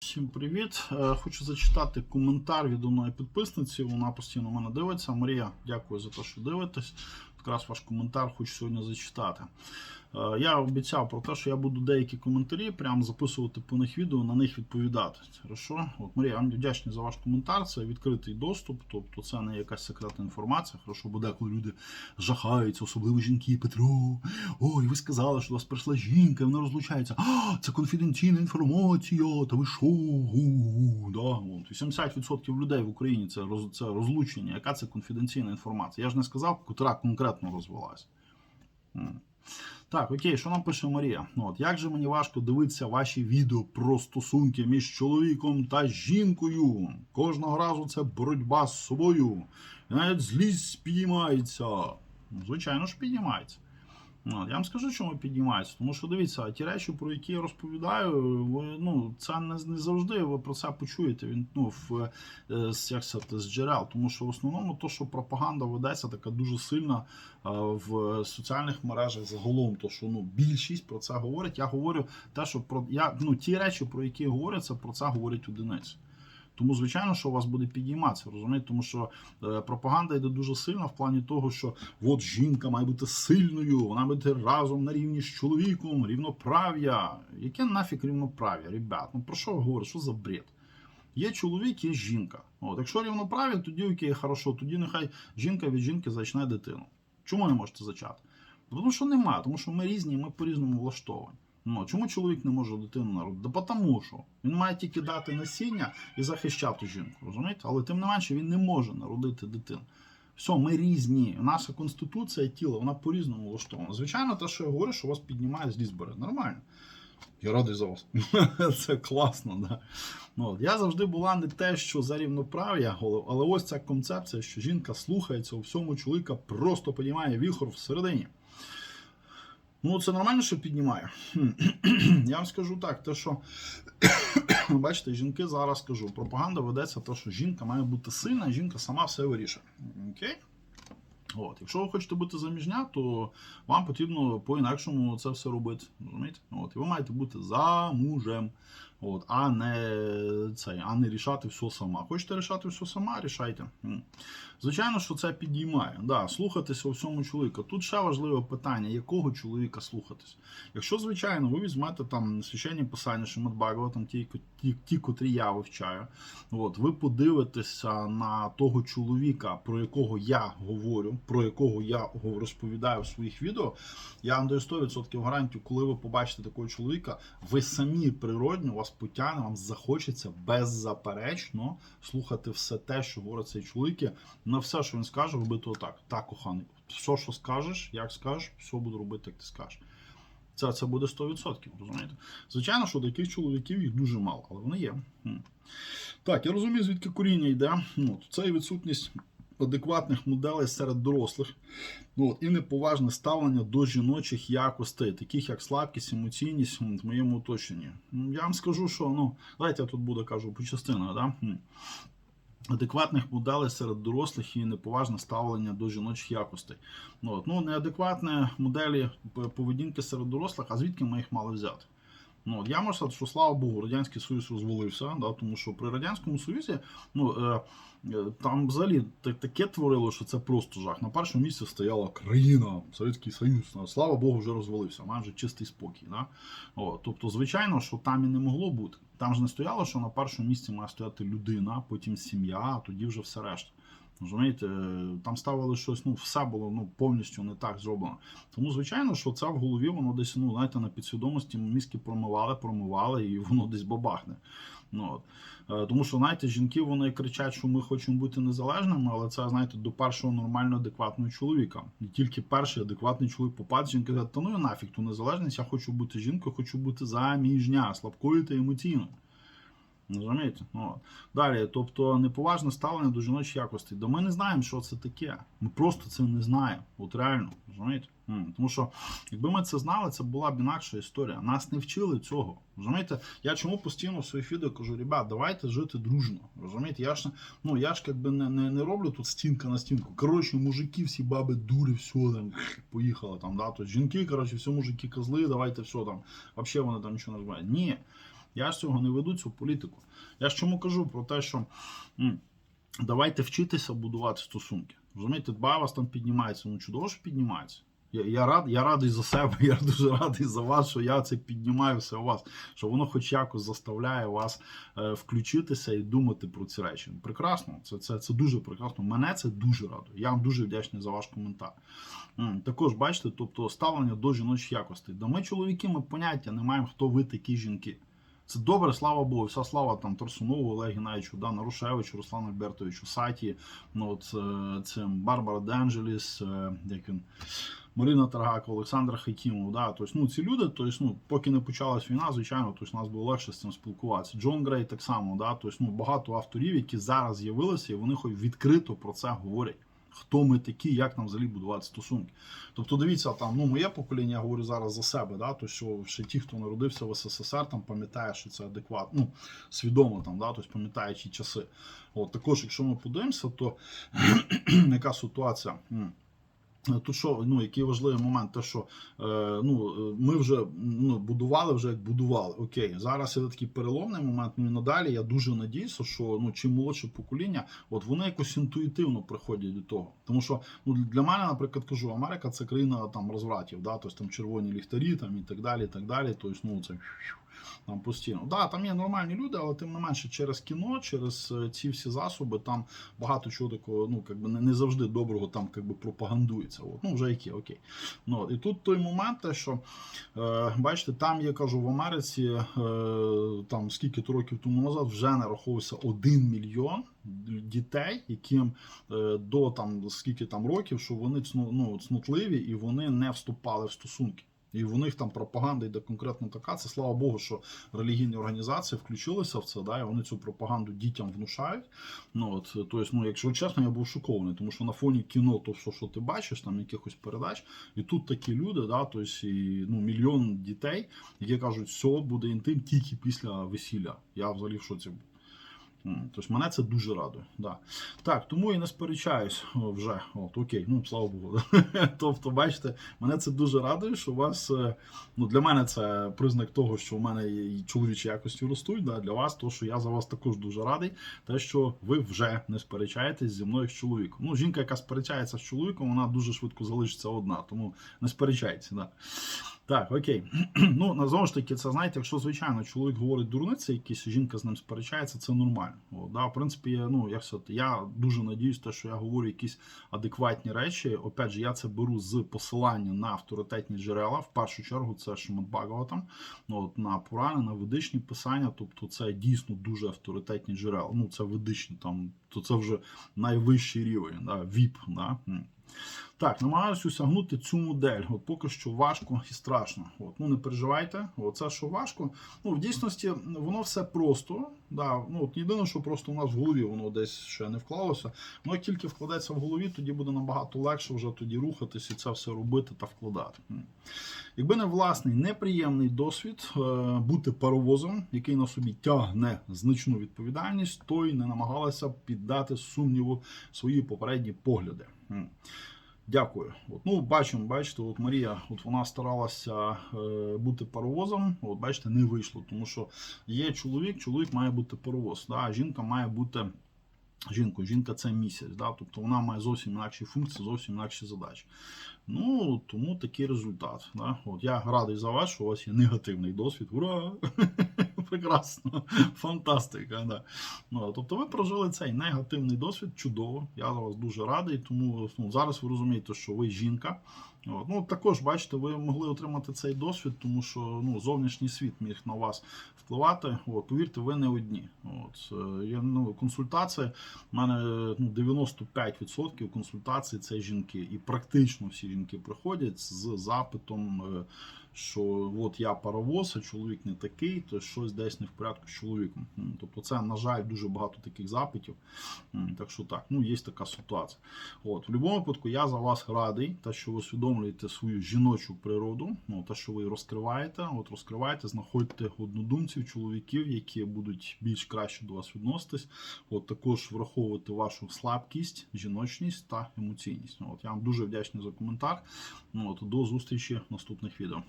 Всім привіт! Е, Хочу зачитати коментар від одної підписниці. Вона постійно мене дивиться. Марія, дякую за те, що дивитесь. Якраз ваш коментар хочу сьогодні зачитати. Е, Я обіцяв про те, що я буду деякі коментарі прям записувати по них відео, на них відповідати. Хорошо? От Марія, вам вдячний за ваш коментар. Це відкритий доступ, тобто це не якась секретна інформація. Хорошо, бо деколи люди жахаються, особливо жінки. Петро, ой, ви сказали, що до вас прийшла жінка, і вона розлучається. А, це конфіденційна інформація, та ви що? Да, от. 80% людей в Україні це, роз, це розлучення. Яка це конфіденційна інформація? Я ж не сказав, котра конкретно розвелась. Так, окей, що нам пише Марія? Ну, От, як же мені важко дивитися ваші відео про стосунки між чоловіком та жінкою. Кожного разу це боротьба з собою. І навіть злість підіймається. Ну, звичайно ж, підіймається. Ну, я вам скажу, чому піднімається. Тому що дивіться, ті речі, про які я розповідаю, ви, ну, це не, не завжди ви про це почуєте. Він ну, в, е, як сказати, з джерел. Тому що в основному то, що пропаганда ведеться така дуже сильна е, в соціальних мережах загалом, то що ну, більшість про це говорить. Я говорю те, що про я, ну, ті речі, про які говоряться, про це говорять одиниці. Тому, звичайно, що у вас буде підійматися, розумієте? Тому що е, пропаганда йде дуже сильно в плані того, що от жінка має бути сильною, вона має бути разом на рівні з чоловіком, рівноправ'я. Яке нафіг рівноправ'я, ребят? Ну про що ви говорите? Що за бред? Є чоловік, є жінка. От, якщо рівноправ'я, тоді окей, хорошо, тоді нехай жінка від жінки зачне дитину. Чому не можете зачати? Тому що немає, тому що ми різні, ми по-різному влаштовані. Ну, чому чоловік не може дитину народити? Да тому що він має тільки дати насіння і захищати жінку, розумієте? Але тим не менше він не може народити дитину. Все, ми різні. Наша конституція тіла, вона по-різному влаштована. Звичайно, те, що я говорю, що вас піднімає злість бере. Нормально. Я радий за вас. Це класно, да. Ну. Я завжди була не те, що за рівноправ'я, але ось ця концепція, що жінка слухається у всьому чоловіка, просто піднімає віхор всередині. Ну, це нормально, що піднімає. Я вам скажу так, те, що бачите, жінки зараз кажу, пропаганда ведеться, те, що жінка має бути сильна, жінка сама все вирішує. Окей? От, якщо ви хочете бути заміжня, то вам потрібно по-інакшому це все робити. розумієте? От, і ви маєте бути замужем, от, а не цей, а не рішати все сама. Хочете рішати все сама, рішайте. Звичайно, що це підіймає. Да, слухатися у всьому чоловіка. Тут ще важливе питання, якого чоловіка слухатись. Якщо, звичайно, ви візьмете там священні писання Шиматбагова, там ті, ті, ті, котрі я вивчаю, от, ви подивитеся на того чоловіка, про якого я говорю, про якого я розповідаю в своїх відео, я вам даю 100% гарантію, коли ви побачите такого чоловіка, ви самі природньо вас потягне, вам захочеться беззаперечно слухати все те, що говорить цей чоловік. На все, що він скаже, робити отак. Так, коханий. Все, що скажеш, як скажеш, все буду робити, як ти скажеш. Це, це буде 100%, розумієте? Звичайно, що таких чоловіків їх дуже мало, але вони є. Так, я розумію, звідки коріння йде. Ну, це і відсутність адекватних моделей серед дорослих. Ну, от, і неповажне ставлення до жіночих якостей, таких як слабкість, емоційність в моєму оточенні. Ну, Я вам скажу, що ну, давайте я тут буду кажу по частинах. Да? Адекватних моделей серед дорослих і неповажне ставлення до жіночих якостей. Ну, от, ну, неадекватні моделі поведінки серед дорослих, а звідки ми їх мали взяти? Ну, я можу сказати, що слава Богу, Радянський Союз розвалився, да, тому що при Радянському Союзі ну, е, е, там взагалі та- таке творило, що це просто жах. На першому місці стояла країна, Совєтський Союз. Ну, слава Богу, вже розвалився, має вже чистий спокій. Да? О, тобто, звичайно, що там і не могло бути. Там ж не стояло, що на першому місці має стояти людина, потім сім'я, а тоді вже все решта. Розумієте, там ставили щось, ну, все було ну, повністю не так зроблено. Тому, звичайно, що це в голові, воно десь, ну, знаєте, на підсвідомості мізки промивали, промивали, і воно десь бабахне. Ну, от. Е, Тому що, знаєте, жінки вони кричать, що ми хочемо бути незалежними, але це, знаєте, до першого нормально адекватного чоловіка. І тільки перший адекватний чоловік попаде, жінка каже, та ну нафіг ту незалежність, я хочу бути жінкою, хочу бути заміжня, слабкою та емоційною. Розумієте? Ну. Далі, тобто неповажне ставлення до жіночих якостей. Да ми не знаємо, що це таке. Ми просто це не знаємо. От реально, розумієте? Тому що, якби ми це знали, це була б інакша історія. Нас не вчили цього. Розумієте? Я чому постійно в своїх відео кажу, ребят, давайте жити дружно. Розумієте? Я ж ну я ж якби не, не, не роблю тут стінка на стінку. Коротше, мужики, всі баби, дури, все там поїхали там. Да? Тобто жінки, коротше, всі мужики козли, давайте все там. Взагалі вони там нічого не розуміють. Ні. Я ж цього не веду цю політику. Я ж чому кажу про те, що м, давайте вчитися будувати стосунки. Розумієте, два вас там піднімається, ну чудово, що піднімається. Я, я, рад, я радий за себе, я дуже радий за вас, що я це піднімаю все у вас, що воно хоч якось заставляє вас е, включитися і думати про ці речі. Прекрасно, це, це, це дуже прекрасно. Мене це дуже радує. Я вам дуже вдячний за ваш коментар. Також бачите, тобто ставлення до жіночих якостей. Да ми, чоловіки, ми поняття не маємо, хто ви такі жінки. Це добре, слава Богу, вся слава там Тарсунову, Олегу Геннадійовичу, да, Нарушевичу, Руслану Альбертовичу, Саті, ну, от, е, цим Барбара Денджеліс, е, як він, Марина Таргака, Олександр Хакімов. Да, тобто, ну, ці люди, тобто, ну, поки не почалась війна, звичайно, тобто, нас було легше з цим спілкуватися. Джон Грей так само, да, тобто, ну, багато авторів, які зараз з'явилися, і вони хоч відкрито про це говорять. Хто ми такі, як нам взагалі будувати стосунки? Тобто, дивіться, там ну моє покоління, я говорю зараз за себе, да, то що ще ті, хто народився в СССР, там пам'ятає, що це адекватно, ну свідомо там, да, тобто пам'ятає часи. От також, якщо ми подивимося, то яка ситуація? Тут що, ну який важливий момент, те, що е, ну, ми вже ну, будували вже як будували. Окей, зараз є такий переломний момент. Ну і надалі я дуже надіюся, що ну чим молодше покоління, от вони якось інтуїтивно приходять до того. Тому що ну для мене, наприклад, кажу, Америка це країна там розвратів, да, тобто там червоні ліхтарі, там і так далі. і так далі. Тобто, ну це там постійно. Да, там є нормальні люди, але тим не менше через кіно, через е, ці всі засоби, там багато чого такого, ну якби не, завжди доброго там якби пропагандується. От. Ну, вже яке, окей. Ну, і тут той момент, те, що е, бачите, там я кажу в Америці, е, там скільки то років тому назад вже нараховувався 1 мільйон дітей, яким е, до там скільки там років, що вони цну, ну, цнутливі і вони не вступали в стосунки. І в них там пропаганда йде конкретно така. Це слава Богу, що релігійні організації включилися в це, да, і вони цю пропаганду дітям внушають. Ну от, тобто, ну, якщо чесно, я був шокований, тому що на фоні кіно, то все, що ти бачиш, там якихось передач, і тут такі люди, да, тобто, і, ну, мільйон дітей, які кажуть, все буде інтим тільки після весілля. Я взагалі в шоці був. Тобто мене це дуже радує. Да. Так, тому і не сперечаюсь вже. От, окей, ну слава Богу. тобто, бачите, мене це дуже радує, що у вас, е, ну для мене це признак того, що у мене і чоловічі якості ростуть. Да, для вас, то що я за вас також дуже радий, те, що ви вже не сперечаєтесь зі мною з чоловіком. Ну, жінка, яка сперечається з чоловіком, вона дуже швидко залишиться одна, тому не сперечайтеся. Да. Так, окей. ну, на- знову ж таки, це знаєте, якщо звичайно чоловік говорить дурниці, якісь жінка з ним сперечається, це нормально. О, да, в принципі, я, ну, як сказати, я дуже надіюсь, те, що я говорю якісь адекватні речі. Опять же, я це беру з посилання на авторитетні джерела. В першу чергу, це Шимат Бхагаватам, ну, от, на Пурани, на ведичні писання. Тобто, це дійсно дуже авторитетні джерела. Ну, це ведичні там, то це вже найвищий рівень, да, ВІП. Да? Так, намагаюся осягнути цю модель. От поки що важко і страшно. От, ну не переживайте. Оце що важко. Ну, в дійсності воно все просто. Да, ну, от єдине, що просто у нас в голові воно десь ще не вклалося. Ну, як тільки вкладеться в голові, тоді буде набагато легше вже тоді рухатись і це все робити та вкладати. Якби не власний неприємний досвід е, бути паровозом, який на собі тягне значну відповідальність, то й не намагалася піддати сумніву свої попередні погляди. Дякую. От, ну, бачимо, бачите, от Марія, от вона старалася е, бути паровозом. От бачите, не вийшло, тому що є чоловік, чоловік має бути паровоз. Да, а жінка має бути жінкою. Жінка це місяць, да, тобто вона має зовсім інакші функції, зовсім інакші задачі. Ну, тому такий результат. Да. От, я радий за вас, що у вас є негативний досвід. Ура! Прекрасно, фантастика. Да. Ну, тобто ви прожили цей негативний досвід, чудово. Я за вас дуже радий. Тому ну, зараз ви розумієте, що ви жінка. От. Ну, також, бачите, ви могли отримати цей досвід, тому що ну, зовнішній світ міг на вас впливати. От, повірте, ви не одні. От, Я, ну, консультації, в мене ну, 95% консультацій це жінки. І практично всі жінки приходять з запитом. Що от я паровоз, а чоловік не такий, то щось десь не в порядку з чоловіком. Тобто, це, на жаль, дуже багато таких запитів. Так що так, ну є така ситуація. От, в будь-якому випадку, я за вас радий, те, що ви усвідомлюєте свою жіночу природу, ну, те, що ви розкриваєте, от розкриваєте, знаходьте однодумців, чоловіків, які будуть більш краще до вас відноситись. От також враховувати вашу слабкість, жіночність та емоційність. От я вам дуже вдячний за коментар. Ну, от, до зустрічі в наступних відео.